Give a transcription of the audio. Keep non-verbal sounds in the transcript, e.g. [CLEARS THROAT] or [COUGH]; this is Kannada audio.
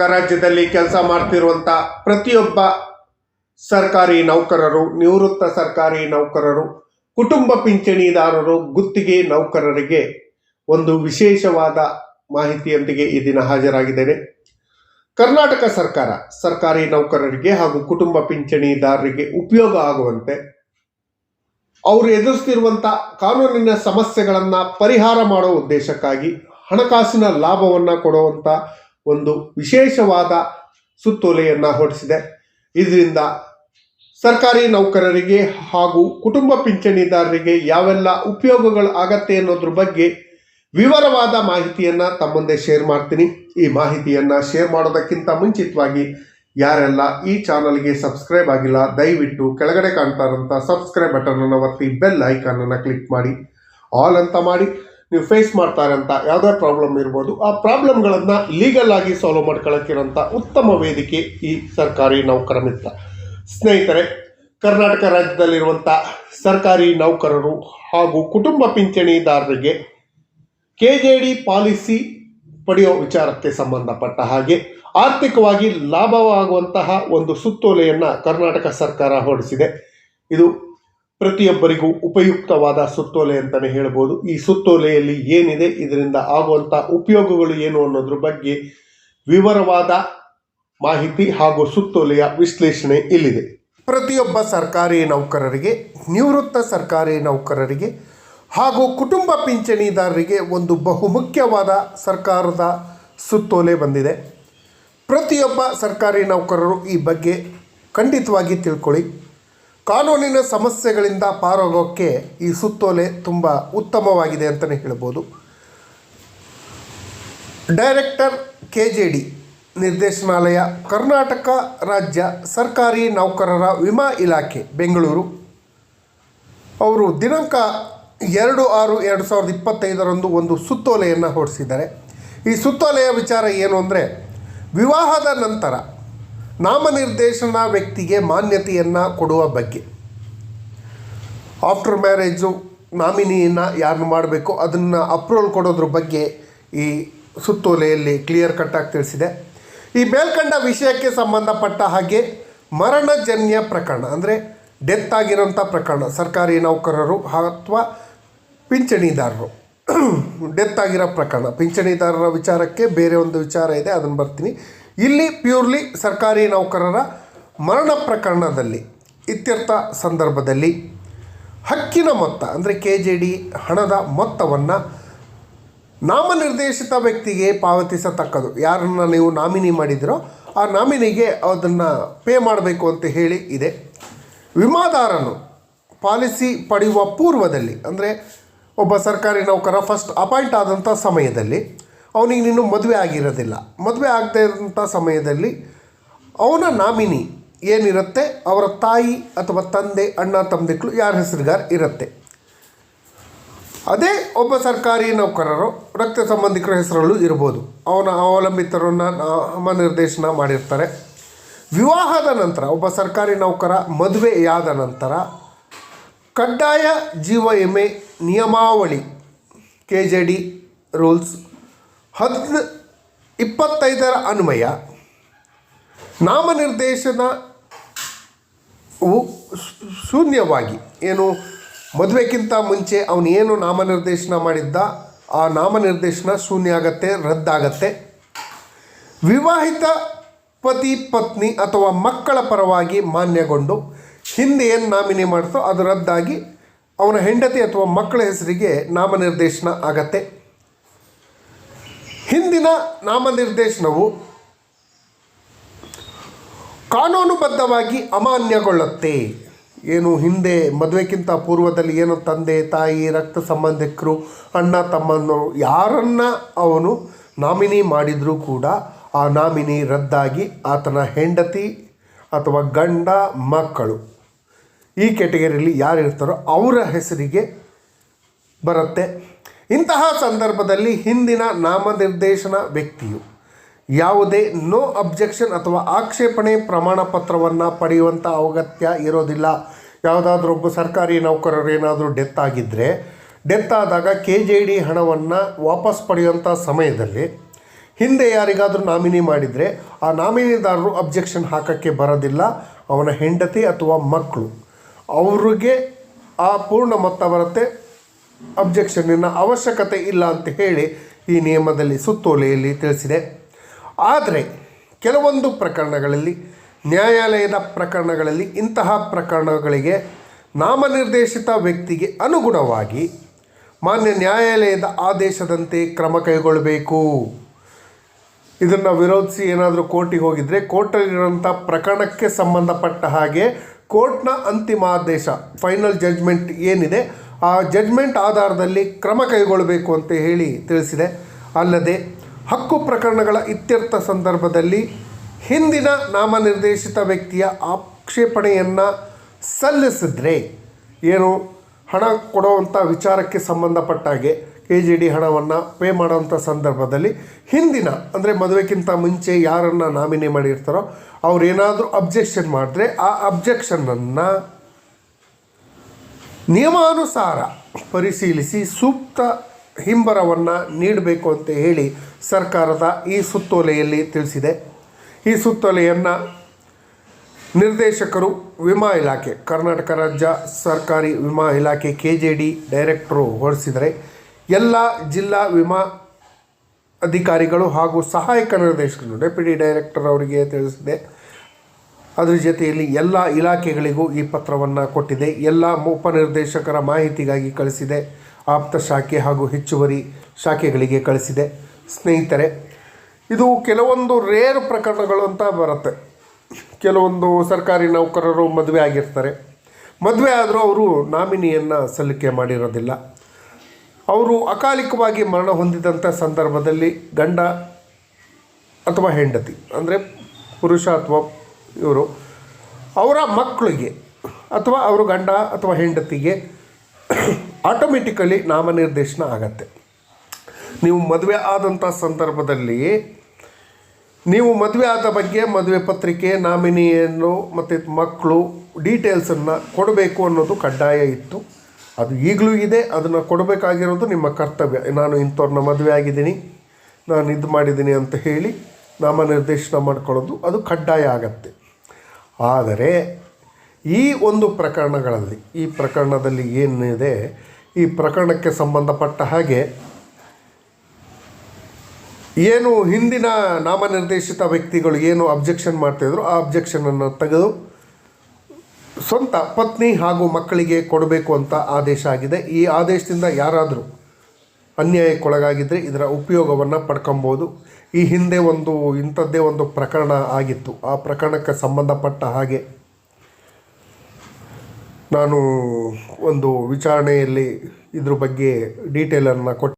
ರಾಜ್ಯದಲ್ಲಿ ಕೆಲಸ ಮಾಡ್ತಿರುವಂತ ಪ್ರತಿಯೊಬ್ಬ ಸರ್ಕಾರಿ ನೌಕರರು, ನಿವೃತ್ತ ಸರ್ಕಾರಿ ನೌಕರರು, ಕುಟುಂಬ ಪಿಂಚಣಿದಾರರು, ಗುತ್ತಿಗೆ ನೌಕರರಿಗೆ ಒಂದು ವಿಶೇಷವಾದ ಮಾಹಿತಿಯೊಂದಿಗೆ ಈ ದಿನ ಹಾಜರಾಗಿದ್ದೇನೆ. ಕರ್ನಾಟಕ ಸರ್ಕಾರ ಸರ್ಕಾರಿ ನೌಕರರಿಗೆ ಹಾಗೂ ಕುಟುಂಬ ಪಿಂಚಣಿದಾರರಿಗೆ ಉಪಯೋಗ ಆಗುವಂತೆ ಅವರು ಎದುರಿಸ್ತಿರುವಂಥ ಕಾನೂನಿನ ಸಮಸ್ಯೆಗಳನ್ನು ಪರಿಹಾರ ಮಾಡೋ ಉದ್ದೇಶಕ್ಕಾಗಿ ಹಣಕಾಸಿನ ಲಾಭವನ್ನು ಕೊಡುವಂಥ ಒಂದು ವಿಶೇಷವಾದ ಸುತ್ತೋಲೆಯನ್ನು ಹೊರಡಿಸಿದೆ. ಇದರಿಂದ ಸರ್ಕಾರಿ ನೌಕರರಿಗೆ ಹಾಗೂ ಕುಟುಂಬ ಪಿಂಚಣಿದಾರರಿಗೆ ಯಾವೆಲ್ಲ ಉಪಯೋಗಗಳು ಆಗತ್ತೆ ಅನ್ನೋದ್ರ ಬಗ್ಗೆ ವಿವರವಾದ ಮಾಹಿತಿಯನ್ನು ತಮ್ಮಂದೆ ಮುಂದೆ ಶೇರ್ ಮಾಡ್ತೀನಿ. ಈ ಮಾಹಿತಿಯನ್ನು ಶೇರ್ ಮಾಡೋದಕ್ಕಿಂತ ಮುಂಚಿತವಾಗಿ ಯಾರೆಲ್ಲ ಈ ಚಾನಲ್ಗೆ ಸಬ್ಸ್ಕ್ರೈಬ್ ಆಗಿಲ್ಲ, ದಯವಿಟ್ಟು ಕೆಳಗಡೆ ಕಾಣ್ತಾ ಇರೋಂಥ ಸಬ್ಸ್ಕ್ರೈಬ್ ಬಟನನ್ನು ಒತ್ತಿ ಬೆಲ್ ಐಕಾನನ್ನು ಕ್ಲಿಕ್ ಮಾಡಿ. ಆಲ್ ಅಂತ ಮಾಡಿ. ನೀವು ಫೇಸ್ ಮಾಡ್ತಾ ಇರೋಂಥ ಯಾವುದೇ ಪ್ರಾಬ್ಲಮ್ ಇರ್ಬೋದು, ಆ ಪ್ರಾಬ್ಲಮ್ಗಳನ್ನು ಲೀಗಲ್ ಆಗಿ ಸಾಲ್ವ್ ಮಾಡ್ಕೊಳ್ಳೋಕ್ಕಿರೋಂಥ ಉತ್ತಮ ವೇದಿಕೆ ಈ ಸರ್ಕಾರಿ ನೌಕರ ಮಿತ್ರ ಸ್ನೇಹಿತರೆ, ಕರ್ನಾಟಕ ರಾಜ್ಯದಲ್ಲಿರುವಂಥ ಸರ್ಕಾರಿ ನೌಕರರು ಹಾಗೂ ಕುಟುಂಬ ಪಿಂಚಣಿದಾರರಿಗೆ ಕೆ ಜೆ ಡಿ ಪಾಲಿಸಿ ಪಡೆಯೋ ವಿಚಾರಕ್ಕೆ ಸಂಬಂಧಪಟ್ಟ ಹಾಗೆ ಆರ್ಥಿಕವಾಗಿ ಲಾಭವಾಗುವಂತಹ ಒಂದು ಸುತ್ತೋಲೆಯನ್ನು ಕರ್ನಾಟಕ ಸರ್ಕಾರ ಹೊರಡಿಸಿದೆ. ಇದು ಪ್ರತಿಯೊಬ್ಬರಿಗೂ ಉಪಯುಕ್ತವಾದ ಸುತ್ತೋಲೆ ಅಂತಲೇ ಹೇಳ್ಬೋದು. ಈ ಸುತ್ತೋಲೆಯಲ್ಲಿ ಏನಿದೆ, ಇದರಿಂದ ಆಗುವಂಥ ಉಪಯೋಗಗಳು ಏನು ಅನ್ನೋದ್ರ ಬಗ್ಗೆ ವಿವರವಾದ ಮಾಹಿತಿ ಹಾಗೂ ಸುತ್ತೋಲೆಯ ವಿಶ್ಲೇಷಣೆ ಇಲ್ಲಿದೆ. ಪ್ರತಿಯೊಬ್ಬ ಸರ್ಕಾರಿ ನೌಕರರಿಗೆ, ನಿವೃತ್ತ ಸರ್ಕಾರಿ ನೌಕರರಿಗೆ ಹಾಗೂ ಕುಟುಂಬ ಪಿಂಚಣಿದಾರರಿಗೆ ಒಂದು ಬಹುಮುಖ್ಯವಾದ ಸರ್ಕಾರದ ಸುತ್ತೋಲೆ ಬಂದಿದೆ. ಪ್ರತಿಯೊಬ್ಬ ಸರ್ಕಾರಿ ನೌಕರರು ಈ ಬಗ್ಗೆ ಖಂಡಿತವಾಗಿ ತಿಳ್ಕೊಳ್ಳಿ. ಕಾನೂನಿನ ಸಮಸ್ಯೆಗಳಿಂದ ಪಾರಾಗೋಕ್ಕೆ ಈ ಸುತ್ತೋಲೆ ತುಂಬ ಉತ್ತಮವಾಗಿದೆ ಅಂತಲೇ ಹೇಳ್ಬೋದು. ಡೈರೆಕ್ಟರ್ ಕೆ ಜೆ ಡಿ ನಿರ್ದೇಶನಾಲಯ, ಕರ್ನಾಟಕ ರಾಜ್ಯ ಸರ್ಕಾರಿ ನೌಕರರ ವಿಮಾ ಇಲಾಖೆ, ಬೆಂಗಳೂರು. ಅವರು ದಿನಾಂಕ ಎರಡು ಆರು ಎರಡು ಸಾವಿರದ ಇಪ್ಪತ್ತೈದರಂದು ಒಂದು ಸುತ್ತೋಲೆಯನ್ನು ಹೊರಡಿಸಿದ್ದಾರೆ. ಈ ಸುತ್ತೋಲೆಯ ವಿಚಾರ ಏನು ಅಂದರೆ, ವಿವಾಹದ ನಂತರ ನಾಮನಿರ್ದೇಶನ ವ್ಯಕ್ತಿಗೆ ಮಾನ್ಯತೆಯನ್ನು ಕೊಡುವ ಬಗ್ಗೆ. ಆಫ್ಟರ್ ಮ್ಯಾರೇಜು ನಾಮಿನಿಯನ್ನು ಯಾರನ್ನು ಮಾಡಬೇಕು? ಅದನ್ನು ಅಪ್ರೂವಲ್ ಕೊಡೋದ್ರ ಬಗ್ಗೆ ಈ ಸುತ್ತೋಲೆಯಲ್ಲಿ ಕ್ಲಿಯರ್ ಕಟ್ಟಾಗಿ ತಿಳಿಸಿದೆ. ಈ ಮೇಲ್ಕಂಡ ವಿಷಯಕ್ಕೆ ಸಂಬಂಧಪಟ್ಟ ಹಾಗೆ ಮರಣಜನ್ಯ ಪ್ರಕರಣ, ಅಂದರೆ ಡೆತ್ ಆಗಿರೋಂಥ ಪ್ರಕರಣ, ಸರ್ಕಾರಿ ನೌಕರರು ಅಥವಾ ಪಿಂಚಣಿದಾರರು. [CLEARS THROAT] ಡೆತ್ ಆಗಿರೋ ಪ್ರಕರಣ, ಪಿಂಚಣಿದಾರರ ವಿಚಾರಕ್ಕೆ ಬೇರೆ ಒಂದು ವಿಚಾರ ಇದೆ, ಅದನ್ನು ಬರ್ತೀನಿ. ಇಲ್ಲಿ ಪ್ಯೂರ್ಲಿ ಸರ್ಕಾರಿ ನೌಕರರ ಮರಣ ಪ್ರಕರಣದಲ್ಲಿ. ಇತ್ಯರ್ಥ ಸಂದರ್ಭದಲ್ಲಿ ಹಕ್ಕಿನ ಮೊತ್ತ, ಅಂದರೆ ಕೆ ಜೆ ಡಿ ಹಣದ ಮೊತ್ತವನ್ನು ನಾಮನಿರ್ದೇಶಿತ ವ್ಯಕ್ತಿಗೆ ಪಾವತಿಸತಕ್ಕದು ಯಾರನ್ನು ನೀವು ನಾಮಿನಿ ಮಾಡಿದಿರೋ ಆ ನಾಮಿನಿಗೆ ಅದನ್ನು ಪೇ ಮಾಡಬೇಕು ಅಂತ ಹೇಳಿ ಇದೆ. ವಿಮಾದಾರನು ಪಾಲಿಸಿ ಪಡೆಯುವ ಪೂರ್ವದಲ್ಲಿ, ಅಂದರೆ ಒಬ್ಬ ಸರ್ಕಾರಿ ನೌಕರ ಫಸ್ಟ್ ಅಪಾಯಿಂಟ್ ಆದಂಥ ಸಮಯದಲ್ಲಿ ಅವನಿಗೆ ನೀನು ಮದುವೆ ಆಗಿರೋದಿಲ್ಲ. ಮದುವೆ ಆಗದೇ ಇರೋಂಥ ಸಮಯದಲ್ಲಿ ಅವನ ನಾಮಿನಿ ಏನಿರುತ್ತೆ? ಅವರ ತಾಯಿ ಅಥವಾ ತಂದೆ, ಅಣ್ಣ ತಮ್ಮದಿಕ್ಕಳು ಯಾರ ಹೆಸರುಗಾರ ಇರುತ್ತೆ. ಅದೇ ಒಬ್ಬ ಸರ್ಕಾರಿ ನೌಕರರು, ರಕ್ತ ಸಂಬಂಧಿಕರ ಹೆಸರಲ್ಲೂ ಇರ್ಬೋದು. ಅವನ ಅವಲಂಬಿತರನ್ನು ನಾಮನಿರ್ದೇಶನ ಮಾಡಿರ್ತಾರೆ. ವಿವಾಹದ ನಂತರ ಒಬ್ಬ ಸರ್ಕಾರಿ ನೌಕರ ಮದುವೆಯಾದ ನಂತರ ಕಡ್ಡಾಯ ಜೀವ ವಿಮೆ ನಿಯಮಾವಳಿ ಕೆ ಜೆ ಡಿ ರೂಲ್ಸ್ ಹದ್ ಇಪ್ಪತ್ತೈದರ ಅನ್ವಯ. ನಾಮನಿರ್ದೇಶನ ಶೂನ್ಯವಾಗಿ. ಏನು ಮದುವೆಗಿಂತ ಮುಂಚೆ ಅವನು ಏನು ನಾಮನಿರ್ದೇಶನ ಮಾಡಿದ್ದ, ಆ ನಾಮನಿರ್ದೇಶನ ಶೂನ್ಯ ಆಗತ್ತೆ, ರದ್ದಾಗತ್ತೆ. ವಿವಾಹಿತ ಪತಿ, ಪತ್ನಿ ಅಥವಾ ಮಕ್ಕಳ ಪರವಾಗಿ ಮಾನ್ಯಗೊಂಡು ಹಿಂದೆ ಏನು ನಾಮಿನಿ ಮಾಡ್ತೋ ಅದು ರದ್ದಾಗಿ ಅವನ ಹೆಂಡತಿ ಅಥವಾ ಮಕ್ಕಳ ಹೆಸರಿಗೆ ನಾಮನಿರ್ದೇಶನ ಆಗತ್ತೆ. ಹಿಂದಿನ ನಾಮನಿರ್ದೇಶನವು ಕಾನೂನುಬದ್ಧವಾಗಿ ಅಮಾನ್ಯಗೊಳ್ಳುತ್ತೆ. ಏನು ಹಿಂದೆ ಮದುವೆಗಿಂತ ಪೂರ್ವದಲ್ಲಿ ಏನು ತಂದೆ, ತಾಯಿ, ರಕ್ತ ಸಂಬಂಧಿಕರು, ಅಣ್ಣ, ತಮ್ಮನ್ನು ಯಾರನ್ನ ಅವನು ನಾಮಿನಿ ಮಾಡಿದರೂ ಕೂಡ ಆ ನಾಮಿನಿ ರದ್ದಾಗಿ ಆತನ ಹೆಂಡತಿ ಅಥವಾ ಗಂಡ, ಮಕ್ಕಳು ಈ ಕೆಟಗರಿಯಲ್ಲಿ ಯಾರು ಇರ್ತಾರೋ ಅವರ ಹೆಸರಿಗೆ ಬರುತ್ತೆ. ಇಂತಹ ಸಂದರ್ಭದಲ್ಲಿ ಹಿಂದಿನ ನಾಮನಿರ್ದೇಶನ ವ್ಯಕ್ತಿಯು ಯಾವುದೇ ನೋ ಅಬ್ಜೆಕ್ಷನ್ ಅಥವಾ ಆಕ್ಷೇಪಣೆ ಪ್ರಮಾಣ ಪತ್ರವನ್ನು ಪಡೆಯುವಂಥ ಅಗತ್ಯ ಇರೋದಿಲ್ಲ. ಯಾವುದಾದ್ರೂ ಒಬ್ಬ ಸರ್ಕಾರಿ ನೌಕರರು ಏನಾದರೂ ಡೆತ್ ಆಗಿದ್ದರೆ ಡೆತ್ ಆದಾಗ ಕೆ ಜೆ ಡಿ ಹಣವನ್ನು ವಾಪಸ್ ಪಡೆಯುವಂಥ ಸಮಯದಲ್ಲಿ ಹಿಂದೆ ಯಾರಿಗಾದರೂ ನಾಮಿನಿ ಮಾಡಿದರೆ ಆ ನಾಮಿನಿದಾರರು ಅಬ್ಜೆಕ್ಷನ್ ಹಾಕೋಕ್ಕೆ ಬರೋದಿಲ್ಲ. ಅವನ ಹೆಂಡತಿ ಅಥವಾ ಮಕ್ಕಳು ಅವ್ರಿಗೆ ಆ ಪೂರ್ಣ ಮೊತ್ತ ಬರುತ್ತೆ. ಅಬ್ಜೆಕ್ಷನ್ನಿನ ಅವಶ್ಯಕತೆ ಇಲ್ಲ ಅಂತ ಹೇಳಿ ಈ ನಿಯಮದಲ್ಲಿ ಸುತ್ತೋಲೆಯಲ್ಲಿ ತಿಳಿಸಿದೆ. ಆದರೆ ಕೆಲವೊಂದು ಪ್ರಕರಣಗಳಲ್ಲಿ, ನ್ಯಾಯಾಲಯದ ಪ್ರಕರಣಗಳಲ್ಲಿ ಇಂತಹ ಪ್ರಕರಣಗಳಿಗೆ ನಾಮನಿರ್ದೇಶಿತ ವ್ಯಕ್ತಿಗೆ ಅನುಗುಣವಾಗಿ ಮಾನ್ಯ ನ್ಯಾಯಾಲಯದ ಆದೇಶದಂತೆ ಕ್ರಮ ಕೈಗೊಳ್ಳಬೇಕು. ಇದನ್ನು ವಿರೋಧಿಸಿ ಏನಾದರೂ ಕೋರ್ಟಿಗೆ ಹೋಗಿದ್ರೆ ಕೋರ್ಟಲ್ಲಿರುವಂಥ ಪ್ರಕರಣಕ್ಕೆ ಸಂಬಂಧಪಟ್ಟ ಹಾಗೆ ಕೋರ್ಟ್ನ ಅಂತಿಮ ಆದೇಶ, ಫೈನಲ್ ಜಡ್ಜ್ಮೆಂಟ್ ಏನಿದೆ ಆ ಜಡ್ಜ್ಮೆಂಟ್ ಆಧಾರದಲ್ಲಿ ಕ್ರಮ ಕೈಗೊಳ್ಳಬೇಕು ಅಂತ ಹೇಳಿ ತಿಳಿಸಿದೆ. ಅಲ್ಲದೆ ಹಕ್ಕು ಪ್ರಕರಣಗಳ ಇತ್ಯರ್ಥ ಸಂದರ್ಭದಲ್ಲಿ ಹಿಂದಿನ ನಾಮನಿರ್ದೇಶಿತ ವ್ಯಕ್ತಿಯ ಆಕ್ಷೇಪಣೆಯನ್ನು ಸಲ್ಲಿಸಿದ್ರೆ ಏನು ಹಣ ಕೊಡುವಂಥ ವಿಚಾರಕ್ಕೆ ಸಂಬಂಧಪಟ್ಟ ಹಾಗೆ ಕೆ ಜಿ ಡಿ ಹಣವನ್ನು ಪೇ ಮಾಡೋವಂಥ ಸಂದರ್ಭದಲ್ಲಿ ಹಿಂದಿನ, ಅಂದರೆ ಮದುವೆಗಿಂತ ಮುಂಚೆ ಯಾರನ್ನು ನಾಮಿನಿ ಮಾಡಿರ್ತಾರೋ ಅವ್ರೇನಾದರೂ ಅಬ್ಜೆಕ್ಷನ್ ಮಾಡಿದ್ರೆ ಆ ಅಬ್ಜೆಕ್ಷನನ್ನು ನಿಯಮಾನುಸಾರ ಪರಿಶೀಲಿಸಿ ಸೂಕ್ತ ಹಿಂಬರವನ್ನು ನೀಡಬೇಕು ಅಂತ ಹೇಳಿ ಸರ್ಕಾರದ ಈ ಸುತ್ತೋಲೆಯಲ್ಲಿ ತಿಳಿಸಿದೆ. ಈ ಸುತ್ತೋಲೆಯನ್ನು ನಿರ್ದೇಶಕರು ವಿಮಾ ಇಲಾಖೆ, ಕರ್ನಾಟಕ ರಾಜ್ಯ ಸರ್ಕಾರಿ ವಿಮಾ ಇಲಾಖೆ ಕೆ ಜೆ ಡಿ ಡೈರೆಕ್ಟರು ಹೊರಡಿಸಿದರೆ ಎಲ್ಲ ಜಿಲ್ಲಾ ವಿಮಾ ಅಧಿಕಾರಿಗಳು ಹಾಗೂ ಸಹಾಯಕ ನಿರ್ದೇಶಕರು, ಡೆಪ್ಯೂಟಿ ಡೈರೆಕ್ಟರ್ ಅವರಿಗೆ ತಿಳಿಸಿದೆ. ಅದ್ರ ಜೊತೆಯಲ್ಲಿ ಎಲ್ಲ ಇಲಾಖೆಗಳಿಗೂ ಈ ಪತ್ರವನ್ನು ಕೊಟ್ಟಿದೆ. ಎಲ್ಲ ಉಪನಿರ್ದೇಶಕರ ಮಾಹಿತಿಗಾಗಿ ಕಳಿಸಿದೆ. ಆಪ್ತ ಶಾಖೆ ಹಾಗೂ ಹೆಚ್ಚುವರಿ ಶಾಖೆಗಳಿಗೆ ಕಳಿಸಿದೆ. ಸ್ನೇಹಿತರೆ, ಇದು ಕೆಲವೊಂದು ರೇರ್ ಪ್ರಕರಣಗಳು ಅಂತ ಬರುತ್ತೆ. ಕೆಲವೊಂದು ಸರ್ಕಾರಿ ನೌಕರರು ಮದುವೆ ಆಗಿರ್ತಾರೆ. ಮದುವೆ ಆದರೂ ಅವರು ನಾಮಿನಿಯನ್ನು ಸಲ್ಲಿಕೆ ಮಾಡಿರೋದಿಲ್ಲ. ಅವರು ಅಕಾಲಿಕವಾಗಿ ಮರಣ ಹೊಂದಿದಂಥ ಸಂದರ್ಭದಲ್ಲಿ ಗಂಡ ಅಥವಾ ಹೆಂಡತಿ, ಅಂದರೆ ಪುರುಷ ಅಥವಾ ಇವರು ಅವರ ಮಕ್ಕಳಿಗೆ ಅಥವಾ ಅವರು ಗಂಡ ಅಥವಾ ಹೆಂಡತಿಗೆ ಆಟೋಮೆಟಿಕಲಿ ನಾಮನಿರ್ದೇಶನ ಆಗತ್ತೆ. ನೀವು ಮದುವೆ ಆದಂಥ ಸಂದರ್ಭದಲ್ಲಿ ನೀವು ಮದುವೆ ಆದ ಬಗ್ಗೆ ಮದುವೆ ಪತ್ರಿಕೆ, ನಾಮಿನಿಯನ್ನು ಮತ್ತು ಮಕ್ಕಳು ಡೀಟೇಲ್ಸನ್ನು ಕೊಡಬೇಕು ಅನ್ನೋದು ಕಡ್ಡಾಯ ಇತ್ತು. ಅದು ಈಗಲೂ ಇದೆ, ಅದನ್ನು ಕೊಡಬೇಕಾಗಿರೋದು ನಿಮ್ಮ ಕರ್ತವ್ಯ. ನಾನು ಇಂಥವ್ರನ್ನ ಮದುವೆ ಆಗಿದ್ದೀನಿ, ನಾನು ಇದು ಮಾಡಿದ್ದೀನಿ ಅಂತ ಹೇಳಿ ನಾಮನಿರ್ದೇಶನ ಮಾಡ್ಕೊಳ್ಳೋದು ಅದು ಕಡ್ಡಾಯ ಆಗತ್ತೆ. ಆದರೆ ಈ ಒಂದು ಪ್ರಕರಣಗಳಲ್ಲಿ, ಈ ಪ್ರಕರಣದಲ್ಲಿ ಏನಿದೆ, ಈ ಪ್ರಕರಣಕ್ಕೆ ಸಂಬಂಧಪಟ್ಟ ಹಾಗೆ ಏನು ಹಿಂದಿನ ನಾಮನಿರ್ದೇಶಿತ ವ್ಯಕ್ತಿಗಳು ಏನು ಅಬ್ಜೆಕ್ಷನ್ ಮಾಡ್ತಾಯಿದ್ರು ಆ ಅಬ್ಜೆಕ್ಷನನ್ನು ತೆಗೆದು ಸ್ವಂತ ಪತ್ನಿ ಹಾಗೂ ಮಕ್ಕಳಿಗೆ ಕೊಡಬೇಕು ಅಂತ ಆದೇಶ ಆಗಿದೆ. ಈ ಆದೇಶದಿಂದ ಯಾರಾದರೂ ಅನ್ಯಾಯಕ್ಕೊಳಗಾಗಿದ್ದರೆ ಇದರ ಉಪಯೋಗವನ್ನು ಪಡ್ಕೊಬೋದು. ಈ ಹಿಂದೆ ಒಂದು, ಇಂಥದ್ದೇ ಒಂದು ಪ್ರಕರಣ ಆಗಿತ್ತು. ಆ ಪ್ರಕರಣಕ್ಕೆ ಸಂಬಂಧಪಟ್ಟ ಹಾಗೆ ನಾನು ಒಂದು ವಿಚಾರಣೆಯಲ್ಲಿ ಇದ್ರ ಬಗ್ಗೆ ಡೀಟೇಲನ್ನು ಕೊಟ್ಟು